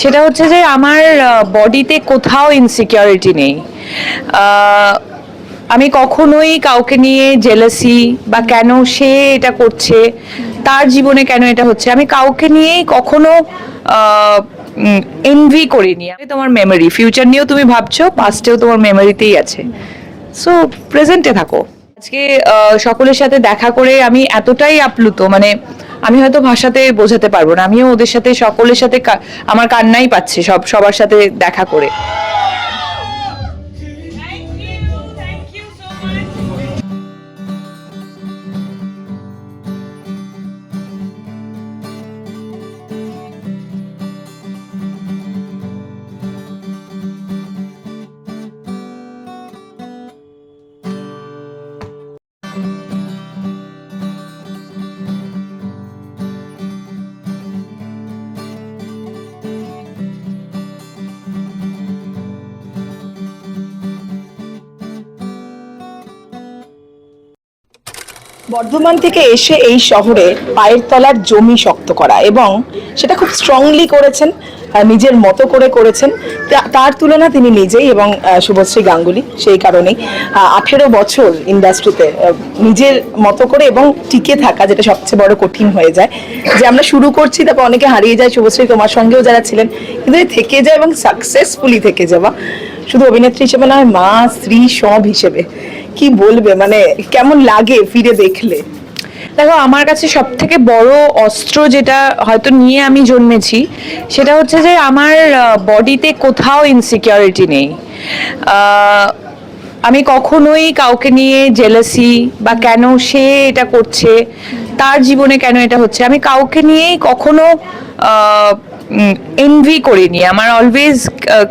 সেটা হচ্ছে যে আমার বডিতে কোথাও ইনসিকিউরিটি নেই। আমি কখনোই কাউকে নিয়ে জেলাসি বা কেন সে এটা করছে, তার জীবনে কেন এটা হচ্ছে, আমি কাউকে নিয়েই কখনো এনভি করিনি। আমি তোমার মেমরি ফিউচার নিয়েও তুমি ভাবছ পাস্টেও তোমার মেমোরিতেই আছে। সো প্রেজেন্টে থাকো। আজকে সকলের সাথে দেখা করে আমি এতটাই আপ্লুত মানে আমি হয়তো ভাষাতে বোঝাতে পারব না। আমিও ওদের সাথে, সকলের সাথে আমার কান্নাই পাচ্ছে সব, সবার সাথে দেখা করে। বর্ধমান থেকে এসে এই শহরে পায়ের তলার জমি শক্ত করা এবং সেটা খুব স্ট্রংলি করেছেন নিজের মতো করে করেছেন। তার তুলনা তিনি নিজেই এবং শুভশ্রী গাঙ্গুলি সেই কারণেই। আঠেরো বছর ইন্ডাস্ট্রিতে নিজের মতো করে এবং টিকে থাকা যেটা সবচেয়ে বড় কঠিন হয়ে যায়। যে আমরা শুরু করছি, তারপর অনেকে হারিয়ে যায়, শুভশ্রী তোমার সঙ্গেও যারা ছিলেন, কিন্তু থেকে যায় এবং সাকসেসফুলি থেকে যাওয়া। শুধু অভিনেত্রী হিসেবে নয়, মা, স্ত্রী সব হিসেবে। কি বলবে? মানে কেমন লাগে ফিরে দেখলে? দেখো, আমার কাছে সব থেকে বড় অস্ত্র যেটা হয়তো নিয়ে আমি জন্মেছি, সেটা হচ্ছে যে আমার বডিতে কোথাও ইনসিকিউরিটি নেই। আমি কখনোই কাউকে নিয়ে জেলাসি বা কেন সে এটা করছে তার জীবনে কেন এটা হচ্ছে আমি কাউকে নিয়েই কখনো এনভি করিনি। আমার অলওয়েজ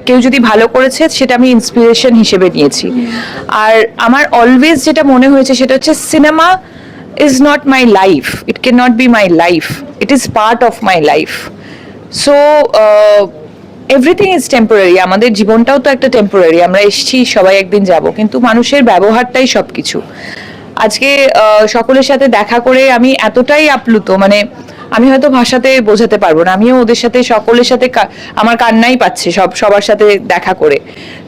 কেউ যদি ভালো করেছে সেটা আমি ইন্সপিরেশন হিসেবে নিয়েছি। আর আমার অলওয়েজ যেটা মনে হয়েছে সেটা হচ্ছে cinema is not my life it cannot not be my life it is part of my life uh, everything is temporary আমাদের জীবনটাও তো একটা টেম্পোরারি আমরা এসছি, সবাই একদিন যাব। কিন্তু মানুষের ব্যবহারটাই সব কিছু আজকে সকলের সাথে দেখা করে আমি এতটাই আপ্লুত মানে আমি হয়তো ভাষাতে বোঝাতে পারব না। আমিও ওদের সাথে সকলের সাথে আমার কান্নাই পাচ্ছে সব সবার সাথে দেখা করে।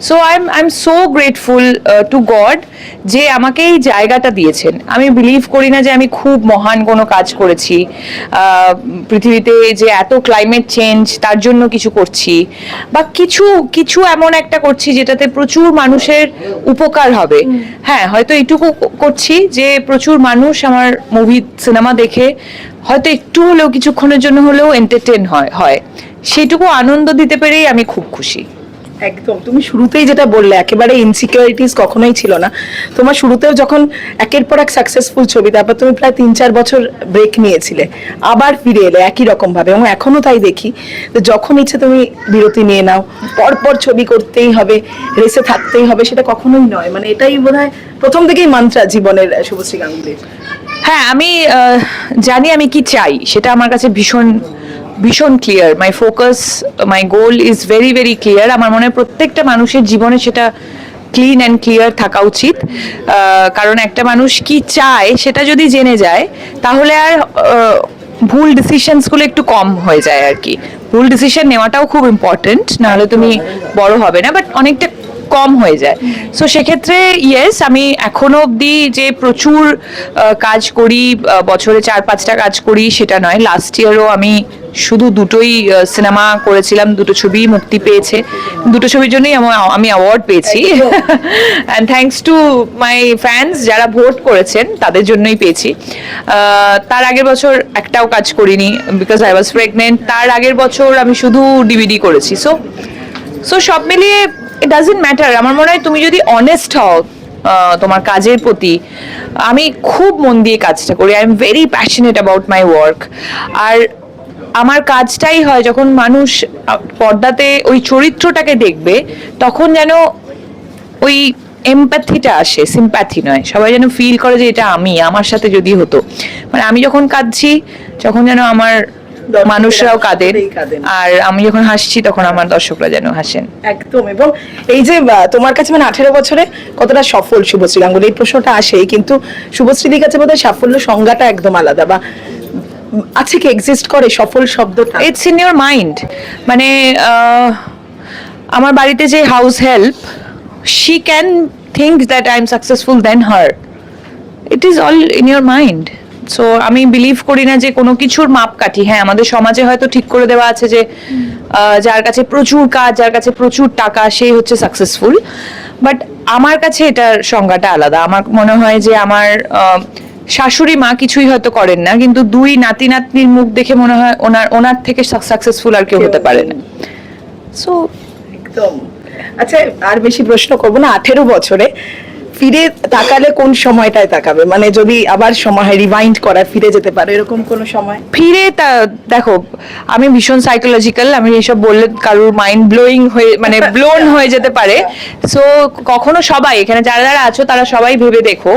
So I am I am so grateful to God যে আমাকে এই জায়গাটা দিয়েছেন। আমি বিলিভ করি না যে আমি খুব মহান কোনো কাজ করেছি। পৃথিবীতে যে এত ক্লাইমেট চেঞ্জ তার জন্য কিছু করছি। বা কিছু কিছু এমন একটা করছি যেটাতে প্রচুর মানুষের উপকার হবে। হ্যাঁ হয়তো এইটুকু ক- করছি যে প্রচুর মানুষ আমার মুভি সিনেমা দেখে হয়তো একটু হলেও, কিছুক্ষণের জন্য হলেও এন্টারটেন হয় হয়। সেটুকু আনন্দ দিতে পেরেই আমি খুব খুশি। একদম। তুমি শুরুতেই যেটা বললে, একেবারে ইনসিকিউরিটিস কখনোই ছিল না। তোমার শুরুতেও যখন একের পর এক সাকসেসফুল ছবি, তারপর তুমি প্রায় তিন চার বছর ব্রেক নিয়েছিলে, আবার ফিরে এলে একই রকম ভাবে। এবং এখনও তাই দেখি তো যখন ইচ্ছে তুমি বিরতি নিয়ে নাও, পরপর ছবি করতেই হবে রেসে থাকতেই হবে, সেটা কখনোই নয়। মানে এটাই বোধহয় প্রথম থেকেই মান্ত্রা জীবনের, শুভশ্রী গাঙ্গুলির। হ্যাঁ আমি জানি আমি কি চাই সেটা আমার কাছে ভীষণ ভীষণ clear my focus my goal is very very clear আমার মনে হয় প্রত্যেকটা মানুষের জীবনে সেটা ক্লিন অ্যান্ড ক্লিয়ার থাকা উচিত। কারণ একটা মানুষ কি চায় সেটা যদি জেনে যায় তাহলে আর ভুল ডিসিশনসগুলো একটু কম হয়ে যায় আর কি। ভুল ডিসিশন নেওয়াটাও খুব ইম্পর্টেন্ট নাহলে তুমি বড় হবে না বাট অনেকটা কম হয়ে যায়। সো সেক্ষেত্রে ইয়েস আমি এখনও অবধি যে প্রচুর কাজ করি বছরে চার পাঁচটা কাজ করি সেটা নয়। লাস্ট ইয়ারও আমি শুধু দুটোই সিনেমা করেছিলাম দুটো ছবি মুক্তি পেয়েছে। দুটো ছবির জন্যই আমা- অ্যাওয়ার্ড পেয়েছি। And thanks to my fans যারা ভোট করেছেন তাদের জন্যই পেয়েছি। তার আগের বছর একটাও কাজ করিনি বিকজ আই ওয়াজ প্রেগনেন্ট তার আগের বছর আমি শুধু ডিভিডি করেছি। সো সো সব মিলিয়ে ইট ডাজেন্ট ম্যাটার আমার মনে হয় তুমি যদি অনেস্ট হও তোমার কাজের প্রতি, আমি খুব মন দিয়ে কাজটা করি। I am very passionate about my work আর আমার কাজটাই হয় যখন মানুষ পর্দাতে ওই চরিত্রটাকে দেখবে, তখন যেন ওই এমপ্যাথিটা আসে সিম্প্যাথি নয়। সবাই যেন ফিল করে যে এটা আমি, আমার সাথে যদি হতো। মানে আমি যখন কাঁদছি, তখন যেন আমার মানুষরাও কাঁদেন। আর আমি যখন হাসছি তখন আমার দর্শকরা যেন হাসেন। একদম এবং এই যে তোমার কাছে মানে আঠেরো বছরে কতটা সফল শুভশ্রী? গাঙ্গুলি এই প্রশ্নটা আসেই কিন্তু শুভশ্রীদির কাছে বোধহয় সাফল্য সংজ্ঞাটা একদম আলাদা বা আছে কি এক্সিস্ট করে সফল শব্দটা? ইটস ইন ইউর মাইন্ড মানে আমার বাড়িতে যে house help she can think that I am successful then her it is all in your mind so আমি বিলিভ করি না যে কোনো কিছুর মাপকাঠি। হ্যাঁ আমাদের সমাজে হয়তো ঠিক করে দেওয়া আছে যে যার কাছে প্রচুর কাজ, যার কাছে প্রচুর টাকা, সেই হচ্ছে সাকসেসফুল বাট আমার কাছে এটার সংজ্ঞাটা আলাদা। আমার মনে হয় যে আমার শাশুড়ি মা কিছুই হয়তো করেন না, কিন্তু দুই নাতি নাতনির মুখ দেখে মনে হয় ওনার ওনার থেকে সাকসেসফুল আর কেউ হতে পারে না। সো একদম। আচ্ছা আর বেশি প্রশ্ন করব না। আঠেরো বছরে ফিরে তাকালে কোন সময়টায় তাকাবে? মানে যদি আবার সময় রিমাইন্ড করা ফিরে যেতে পারে এরকম কোন সময়? ফিরে তা দেখো আমি ভীষণ সাইকোলজিক্যাল আমি এইসব বললে কারোর মাইন্ড ব্লোয়িং হয়ে মানে ব্লোন হয়ে যেতে পারে। সো কখনো সবাই এখানে যারা যারা আছো তারা সবাই ভেবে দেখো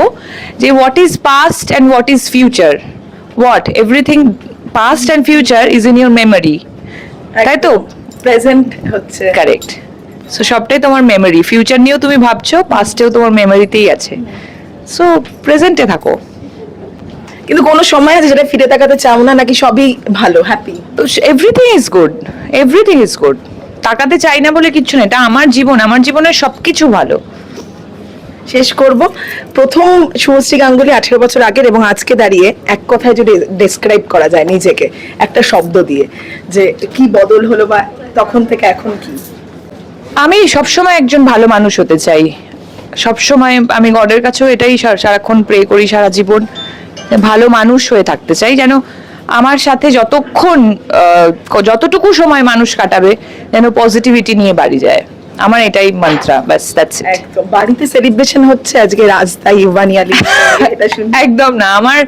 যে what is past and what is future what everything past and future is in your memory তাই তো? প্রেজেন্ট হচ্ছে। কারেক্ট সো সবটাই তোমার মেমোরি ফিউচার নিয়েও তুমি ভাবছ পাস্টেও তোমার মেমোরিতেই আছে। সো প্রেজেন্টে থাকো। কিন্তু কোনো সময় আছে যেটা ফিরে তাকাতে চাও না নাকি সবই ভালো হ্যাপি তো everything is good everything is good তাকাতে চাই না বলে কিচ্ছু না এটা আমার জীবন। আমার জীবনের সবকিছু ভালো। শেষ করব। প্রথম শুভশ্রী গাঙ্গুলি আঠেরো বছর আগের এবং আজকে দাঁড়িয়ে এক কথায় যদি ডেসক্রাইব করা যায় নিজেকে একটা শব্দ দিয়ে যে কি বদল হলো বা তখন থেকে এখন কি? আমি সবসময় একজন ভালো মানুষ হতে চাই। সবসময় আমি গডের কাছেও এটাই সারাক্ষণ প্রে করি সারা জীবন ভালো মানুষ হয়ে থাকতে চাই। যেন আমার সাথে যতক্ষণ যতটুকু সময় মানুষ কাটাবে যেন পজিটিভিটি নিয়ে বাড়ি যায়। আমার এটাই মন্ত্রা ব্যাস দ্যাটস ইট একদম। বাড়িতে সেলিব্রেশন হচ্ছে আজকে রাজদা এটা শুনে একদম না আমার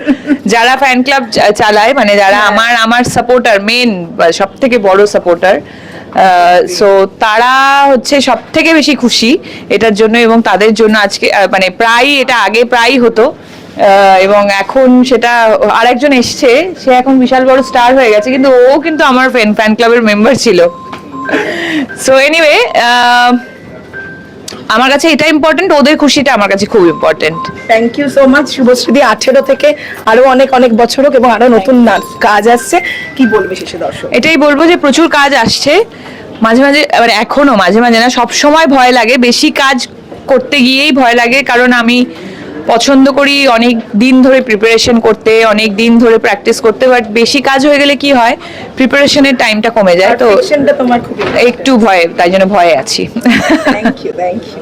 যারা ফ্যান ক্লাব চালায় মানে যারা আমার আমার সাপোর্টার মেন সব থেকে বড় সাপোর্টার সো তারা হচ্ছে সব থেকে বেশি খুশি এটার জন্য এবং তাদের জন্য আজকে মানে প্রায় এটা আগে প্রায় হতো। এবং এখন সেটা আরেকজন এসছে, সে এখন বিশাল বড় স্টার হয়ে গেছে, কিন্তু ও কিন্তু আমার ফ্যান ফ্যান ক্লাবের মেম্বার ছিল। সো এনিওয়ে আমার কাছে এটা ইম্পর্টেন্ট ওদের খুশিটা আমার কাছে খুব important thank you so much শুভশ্রীদি আঠেরো থেকে আরও অনেক অনেক বছর হোক এবং আরও নতুন কাজ আসছে। কি বলবে শেষে দর্শক? এটাই বলব যে প্রচুর কাজ আসছে। মাঝে মাঝে মানে এখনও মাঝে মাঝে না সব সময় ভয় লাগে। বেশি কাজ করতে গিয়েই ভয় লাগে কারণ আমি পছন্দ করি অনেক দিন ধরে প্রিপারেশন করতে অনেক দিন ধরে প্র্যাকটিস করতে বাট বেশি কাজ হয়ে গেলে কি হয়? প্রিপারেশনের টাইমটা কমে যায় তো একটু ভয় তাই জন্য ভয়ে আছি। Thank you thank you